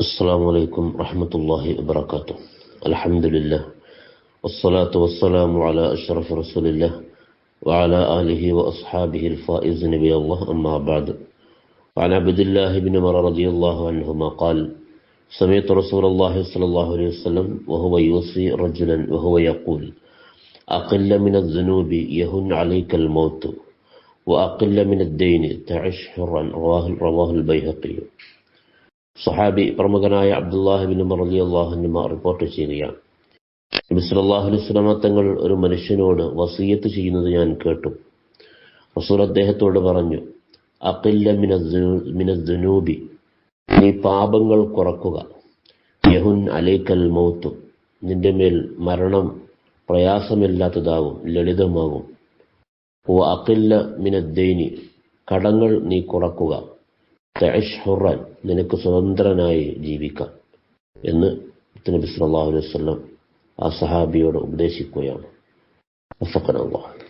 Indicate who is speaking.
Speaker 1: السلام عليكم ورحمة الله وبركاته. الحمد لله. والصلاة والسلام على أشرف رسول الله وعلى آله وأصحابه الفائز نبي الله. أما بعد. وعن عبد الله بن مر رضي الله عنهما قال سمعت رسول الله صلى الله عليه وسلم وهو يوصي رجلا وهو يقول أقل من الذنوب يهن عليك الموت وأقل من الدين تعش حرا. رواه البيهقي. സഹാബി പ്രമുഖനായ അബ്ദുല്ലാഹിബിൻ മറലി അള്ളാഹുനിമ റിപ്പോർട്ട് ചെയ്യുകയാണ്. നബി സല്ലല്ലാഹു അലൈഹി തങ്ങൾ ഒരു മനുഷ്യനോട് വസീയത്ത് ചെയ്യുന്നത് ഞാൻ കേട്ടു. റസൂൽ അദ്ദേഹത്തോട് പറഞ്ഞു അഖില്ല മിനൂബി നീ പാപങ്ങൾ കുറക്കുക. യഹുൻ അലൈക്കൽ മൗത്തു നിന്റെ മേൽ മരണം പ്രയാസമില്ലാത്തതാവും ലളിതമാകും ഓ അഖില്ല മിനദ്ദൈനി കടങ്ങൾ നീ കുറക്കുക. ഹുറാൻ നിനക്ക് സ്വതന്ത്രനായി ജീവിക്കാം എന്ന് നബി അലൈഹി വസല്ലം ആ സഹാബിയോട് ഉപദേശിക്കുകയാണ്. അള്ളാഹ്